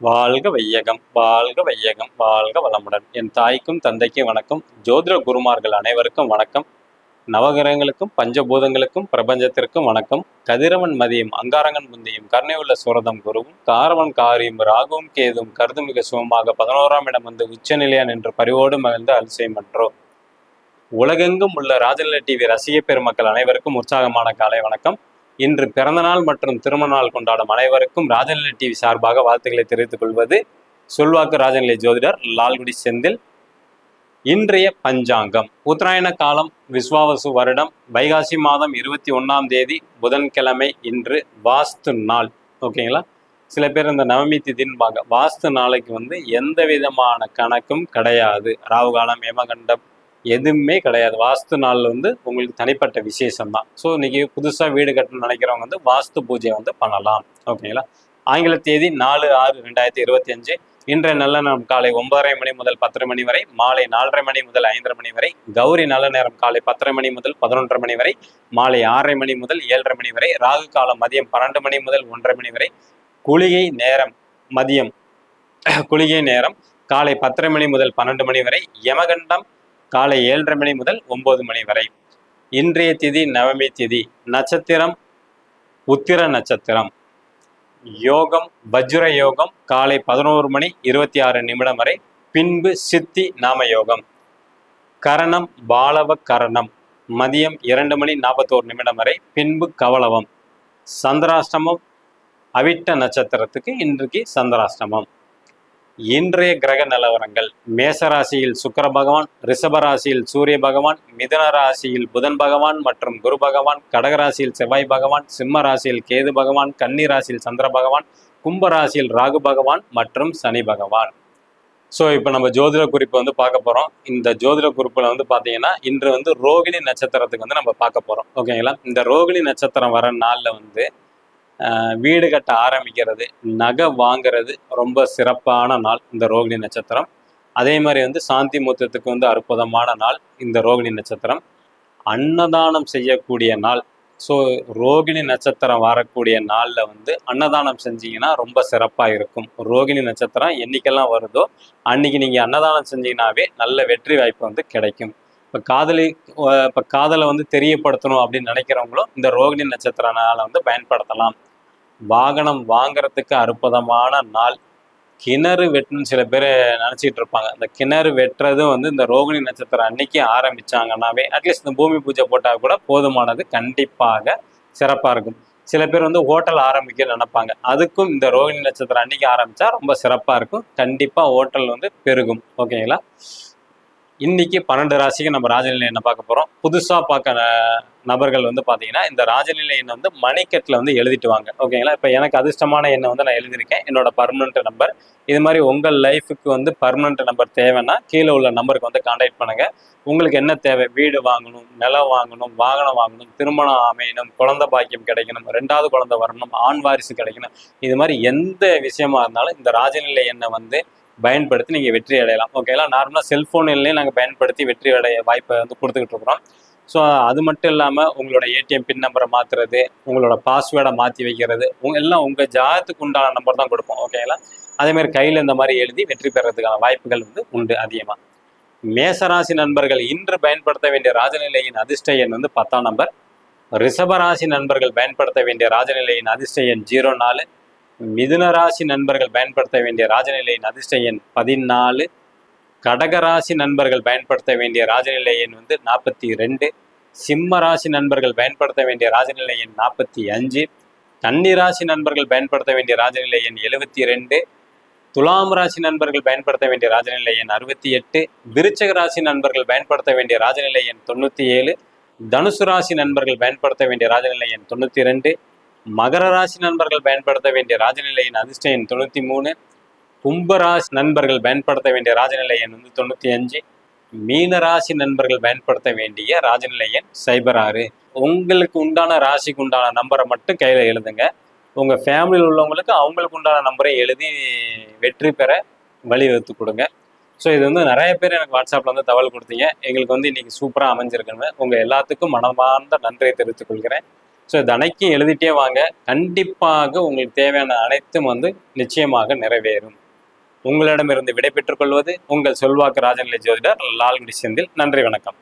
வாழ்க வையகம் வாழ்க வையகம் வாழ்க வளமுடன். என் தாய்க்கும் தந்தைக்கும் வணக்கம். ஜோதிட குருமார்கள் அனைவருக்கும் வணக்கம். நவகிரகங்களுக்கும் பஞ்சபூதங்களுக்கும் பிரபஞ்சத்திற்கும் வணக்கம். கதிரவன் மதியம் அங்காரங்கன் முந்தியும் கருணையுள்ள சுரதம் குருவும் காரவன் காரியும் ராகுவும் கேதும் கருதுமிக சுகமாக பதினோராம் இடம் வந்து உச்சநிலையான் என்று பரிவோடு மகிழ்ந்து அல்சை மன்றோம் உலகெங்கும் உள்ள ராஜநிலை டிவி ரசிக பெருமக்கள் அனைவருக்கும் உற்சாகமான காலை வணக்கம். இன்று பிறந்தநாள் மற்றும் திருமண நாள் கொண்டாடும் அனைவருக்கும் ராஜநிலை டிவி சார்பாக வாழ்த்துக்களை தெரிவித்துக் கொள்வது சொல்வாக்கு ராஜநிலை ஜோதிடர் லால்குடி செந்தில். இன்றைய பஞ்சாங்கம். உத்தராயண காலம் விஸ்வாவசு வருடம். வைகாசி மாதம் இருபத்தி ஒன்றாம் தேதி புதன்கிழமை இன்று வாஸ்து நாள். ஓகேங்களா சில பேர் இந்த நவமி திதின்பாங்க வாஸ்து நாளைக்கு வந்து எந்த விதமான கணக்கும் கிடையாது. ராவுகாலம் யமகண்டம் எதுவுமே கிடையாது. வாஸ்து நாள் வந்து உங்களுக்கு தனிப்பட்ட விசேஷம் தான் ஸோ இன்னைக்கு புதுசாக வீடு கட்டணும்னு நினைக்கிறவங்க வந்து வாஸ்து பூஜை வந்து பண்ணலாம். ஓகேங்களா? ஆங்கில தேதி நாலு ஆறு ரெண்டாயிரத்தி இருபத்தி அஞ்சு. இன்றைய நல்ல நேரம் காலை ஒன்பதரை மணி முதல் பத்தரை மணி வரை மாலை நாலரை மணி முதல் ஐந்தரை மணி வரை கௌரி நல்ல நேரம் காலை பத்தரை மணி முதல் பதினொன்றரை மணி வரை மாலை ஆறரை மணி முதல் ஏழரை மணி வரை ராகு காலம் மதியம் பன்னெண்டு மணி முதல் ஒன்றரை மணி வரை குளிகை நேரம் மதியம் குளிகை நேரம் காலை பத்தரை மணி முதல் பன்னெண்டு மணி வரை யமகண்டம் காலை ஏழரை மணி முதல் ஒன்பது மணி வரை. இன்றைய திதி நவமி திதி. நட்சத்திரம் உத்திர நட்சத்திரம். யோகம் வஜ்ர யோகம் காலை பதினோரு மணி இருபத்தி ஆறு நிமிடம் வரை. பின்பு சித்தி நாம யோகம். கரணம் பாலவ கரணம். மதியம் இரண்டு மணி நாற்பத்தோரு நிமிடம் வரை. பின்பு கவலவம். சந்திராஷ்டமம் அவிட்ட நட்சத்திரத்துக்கு இன்றைக்கு சந்திராஷ்டமம். இன்றைய கிரக நிலவரங்கள். மேசராசியில் சுக்கர பகவான் ரிஷப ராசியில் சூரிய பகவான் மிதன ராசியில் புதன் பகவான் மற்றும் குரு பகவான் கடகராசியில் செவ்வாய் பகவான் சிம்ம ராசியில் கேது பகவான் கன்னி ராசியில் சந்திர பகவான் கும்பராசியில் ராகு பகவான் மற்றும் சனி பகவான். ஸோ இப்போ நம்ம ஜோதிட குறிப்பு வந்து பார்க்க போகிறோம் இந்த ஜோதிட குறிப்பில் வந்து பார்த்தீங்கன்னா இன்று வந்து ரோகிணி நட்சத்திரத்துக்கு வந்து நம்ம பார்க்க போகிறோம் ஓகேங்களா இந்த ரோகிணி நட்சத்திரம் வர நாளில் வந்து வீடு கட்ட ஆரம்பிக்கிறது நகை வாங்கிறது ரொம்ப சிறப்பான நாள் இந்த ரோகிணி நட்சத்திரம். அதே மாதிரி வந்து சாந்தி மூத்தத்துக்கு வந்து அற்புதமான நாள் இந்த ரோகிணி நட்சத்திரம். அன்னதானம் செய்யக்கூடிய நாள். ஸோ ரோகிணி நட்சத்திரம் வரக்கூடிய நாளில் வந்து அன்னதானம் செஞ்சீங்கன்னா ரொம்ப சிறப்பாக இருக்கும். ரோகிணி நட்சத்திரம் என்னைக்கெல்லாம் வருதோ அன்னைக்கு நீங்கள் அன்னதானம் செஞ்சீங்கன்னாவே நல்ல வெற்றி வாய்ப்பு வந்து கிடைக்கும். இப்போ காதலி இப்போ காதலை வந்து தெரியப்படுத்தணும் அப்படின்னு நினைக்கிறவங்களும் இந்த ரோகிணி நட்சத்திர நாளை வந்து பயன்படுத்தலாம். வாகனம் வாங்குறதுக்கு அற்புதமான நாள். கிணறு வெட்டணும்னு சில பேர் நினச்சிட்டு இருப்பாங்க. இந்த கிணறு வெட்டுறதும் வந்து இந்த ரோகிணி நட்சத்திரம் அன்னைக்கு ஆரம்பித்தாங்கன்னாவே அட்லீஸ்ட் இந்த பூமி பூஜை போட்டால் கூட போதுமானது கண்டிப்பாக சிறப்பாக இருக்கும். சில பேர் வந்து ஹோட்டல் ஆரம்பிக்க நினைப்பாங்க. அதுக்கும் இந்த ரோகிணி நட்சத்திரம் அன்னைக்கு ஆரம்பித்தா ரொம்ப சிறப்பாக இருக்கும். கண்டிப்பாக ஹோட்டல் வந்து பெருகும். ஓகேங்களா? இன்னைக்கு பன்னெண்டு ராசிக்கு நம்ம ராஜநிலை என்ன பார்க்க போகிறோம் புதுசாக பார்க்க நபர்கள் வந்து பார்த்தீங்கன்னா இந்த ராஜநிலை எண்ணை வந்து மணிக்கட்டில் வந்து எழுதிட்டு வாங்க. ஓகேங்களா இப்போ எனக்கு அதிர்ஷ்டமான எண்ணை வந்து நான் எழுதியிருக்கேன். என்னோட பர்மனண்ட் நம்பர் இது மாதிரி உங்கள் லைஃபுக்கு வந்து பர்மனண்ட் நம்பர் தேவைன்னா கீழே உள்ள நம்பருக்கு வந்து காண்டாக்ட் பண்ணுங்க. உங்களுக்கு என்ன தேவை? வீடு வாங்கணும் நிலம் வாங்கணும் வாகனம் வாங்கணும் திருமணம் அமையணும் குழந்தை பாக்கியம் கிடைக்கணும் ரெண்டாவது குழந்தை வரணும் ஆண் வாரிசு கிடைக்கணும். இது மாதிரி எந்த விஷயமா இருந்தாலும் இந்த ராஜநிலை எண்ணை வந்து பயன்படுத்தி நீங்கள் வெற்றி அடையலாம். ஓகேங்களா நார்மலாக செல்ஃபோன் நாங்கள் பயன்படுத்தி வெற்றி அடைய வாய்ப்பை வந்து கொடுத்துக்கிட்டு இருக்கிறோம். ஸோ அது மட்டும் இல்லாமல் உங்களோட ஏடிஎம் பின் நம்பரை மாற்றுறது உங்களோட பாஸ்வேர்டை மாற்றி வைக்கிறது உங்க எல்லாம் உங்கள் ஜாதத்துக்கு உண்டான நம்பர் தான் கொடுப்போம். ஓகேங்களா அதேமாதிரி கையில் இந்த மாதிரி எழுதி வெற்றி பெறதுக்கான வாய்ப்புகள் வந்து உண்டு அதிகமாக மேசராசி நண்பர்கள் இன்று பயன்படுத்த வேண்டிய ராஜநிலையின் அதிர்ஷ்ட எண் வந்து பத்தாம் நம்பர் ரிஷபராசி நண்பர்கள் பயன்படுத்த வேண்டிய ராஜநிலையின் அதிர்ஷ்ட எண் ஜீரோ நாலு. மிதுனராசி நண்பர்கள் பயன்படுத்த வேண்டிய ராஜநிலையின் அதிர்ஷ்ட எண் பதினாலு. கடகராசி நண்பர்கள் பயன்படுத்த வேண்டிய ராஜநிலை எண் வந்து நாற்பத்தி ரெண்டு. சிம்ம ராசி நண்பர்கள் பயன்படுத்த வேண்டிய ராஜநிலை எண் நாற்பத்தி அஞ்சு. கன்னிராசி நண்பர்கள் பயன்படுத்த வேண்டிய ராஜநிலை எண் எழுபத்தி ரெண்டு. துலாம் ராசி நண்பர்கள் பயன்படுத்த வேண்டிய ராஜநிலை எண் அறுபத்தி எட்டு. விருச்சக ராசி நண்பர்கள் பயன்படுத்த வேண்டிய ராஜநிலை எண் தொண்ணூற்றி ஏழு. தனுசு ராசி நண்பர்கள் பயன்படுத்த வேண்டிய ராஜநிலை எண் தொண்ணூற்றி ரெண்டு. மகர ராசி நண்பர்கள் பயன்படுத்த வேண்டிய ராஜநிலையின் அதிர்ஷ்ட எண் தொண்ணூற்றி மூணு. கும்பராசி நண்பர்கள் பயன்படுத்த வேண்டிய ராஜநிலை எண் வந்து தொண்ணூற்றி அஞ்சு. மீனராசி நண்பர்கள் பயன்படுத்த வேண்டிய ராஜநிலை எண் சைபர் ஆறு. உங்களுக்கு உண்டான ராசிக்கு உண்டான நம்பரை மட்டும் கையில் எழுதுங்க. உங்கள் ஃபேமிலியில் உள்ளவங்களுக்கு அவங்களுக்கு உண்டான நம்பரை எழுதி வெற்றி பெற வழிவகுத்து கொடுங்க. ஸோ இது வந்து நிறைய பேர் எனக்கு வாட்ஸ்அப்பில் வந்து தகவல் கொடுத்தீங்க. எங்களுக்கு வந்து இன்னைக்கு சூப்பராக அமைஞ்சிருக்குன்னு உங்கள் எல்லாத்துக்கும் மனமார்ந்த நன்றியை தெரிவித்துக் கொள்கிறேன். ஸோ தனைக்கும் எழுதிட்டே வாங்க. கண்டிப்பாக உங்களுக்கு தேவையான அனைத்தும் வந்து நிச்சயமாக நிறைவேறும். உங்களிடமிருந்து விடைபெற்றுக் கொள்வது உங்கள் செல்வாக்கு ராஜநிலை ஜோதிடர் லால் செந்தில் நன்றி வணக்கம்.